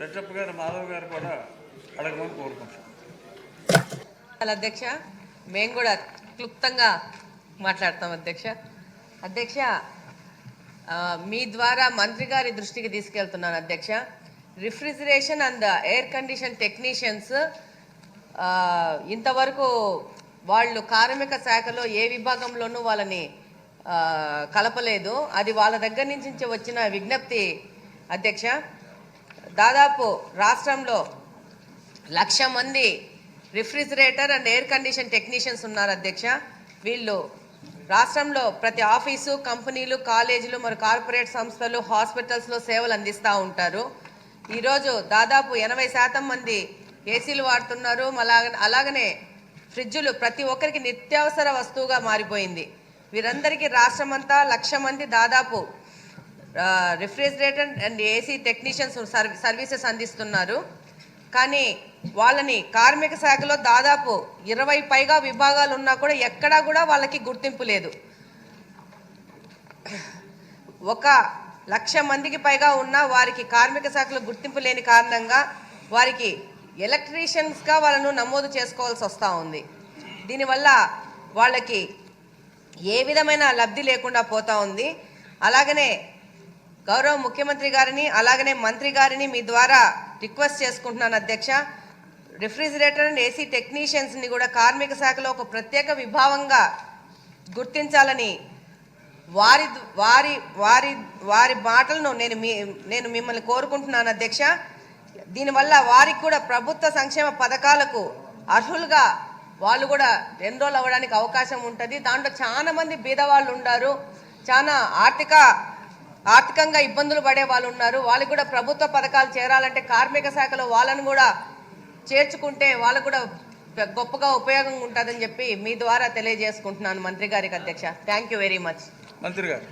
రెడ్డప్ప గారు మాధవ్ గారు కూడా అడగమని కోరుకుంటున్నాం. హలో అధ్యక్ష మేము కూడా క్లుప్తంగా మాట్లాడతాం అధ్యక్ష. అధ్యక్ష మీ ద్వారా మంత్రి గారి దృష్టికి తీసుకెళ్తున్నాను అధ్యక్ష. Refrigeration and air condition technicians ఇంతవరకు వాళ్ళు కార్మిక శాఖలో ఏ విభాగంలోనూ వాళ్ళని కలపలేదు. అది వాళ్ళ దగ్గర నుంచి వచ్చిన విజ్ఞప్తి అధ్యక్ష. దాదాపు రాష్ట్రంలో లక్ష మంది refrigerator and air condition technicians ఉన్నారు అధ్యక్ష. వీళ్ళు రాష్ట్రంలో ప్రతి ఆఫీసు కంపెనీలు కాలేజీలు మరి కార్పొరేట్ సంస్థలు హాస్పిటల్స్లో సేవలు అందిస్తూ ఉంటారు. ఈరోజు దాదాపు ఎనభై శాతం మంది ఏసీలు వాడుతున్నారు. అలాగ అలాగనే ఫ్రిడ్జులు ప్రతి ఒక్కరికి నిత్యావసర వస్తువుగా మారిపోయింది. వీరందరికీ రాష్ట్రమంతా లక్ష మంది దాదాపు రిఫ్రిజిరేటర్ అండ్ ఏసీ టెక్నీషియన్స్ సర్వీ సర్వీసెస్ అందిస్తున్నారు. కానీ వాళ్ళని కార్మిక శాఖలో దాదాపు ఇరవై పైగా విభాగాలు ఉన్నా కూడా ఎక్కడా కూడా వాళ్ళకి గుర్తింపు లేదు. ఒక లక్ష మందికి పైగా ఉన్న వారికి కార్మిక శాఖలో గుర్తింపు లేని కారణంగా వారికి ఎలక్ట్రీషియన్స్గా వాళ్ళను నమోదు చేసుకోవాల్సి వస్తూ ఉంది. దీనివల్ల వాళ్ళకి ఏ విధమైన లబ్ధి లేకుండా పోతూ ఉంది. అలాగనే గౌరవ ముఖ్యమంత్రి గారిని అలాగనే మంత్రి గారిని మీ ద్వారా రిక్వెస్ట్ చేసుకుంటున్నాను అధ్యక్ష. రిఫ్రిజిరేటర్ అండ్ ఏసీ టెక్నీషియన్స్ని కూడా కార్మిక శాఖలో ఒక ప్రత్యేక విభాగంగా గుర్తించాలని వారి వారి వారి వారి మాటలను నేను మీ నేను మిమ్మల్ని కోరుకుంటున్నాను అధ్యక్ష. దీనివల్ల వారికి కూడా ప్రభుత్వ సంక్షేమ పథకాలకు అర్హులుగా వాళ్ళు కూడా ఎన్రోల్ అవ్వడానికి అవకాశం ఉంటుంది. దాంట్లో చాలా మంది బీదవాళ్ళు ఉన్నారు చాలా ఆర్థిక ఆర్థికంగా ఇబ్బందులు పడే వాళ్ళు ఉన్నారు. వాళ్ళకి కూడా ప్రభుత్వ పథకాలు చేరాలంటే కార్మిక శాఖలో వాళ్ళను కూడా చేర్చుకుంటే వాళ్ళకు కూడా గొప్పగా ఉపయోగం ఉంటుందని చెప్పి మీ ద్వారా తెలియజేసుకుంటున్నాను మంత్రి గారికి అధ్యక్ష. థ్యాంక్ యూ వెరీ మచ్ మంత్రి గారు.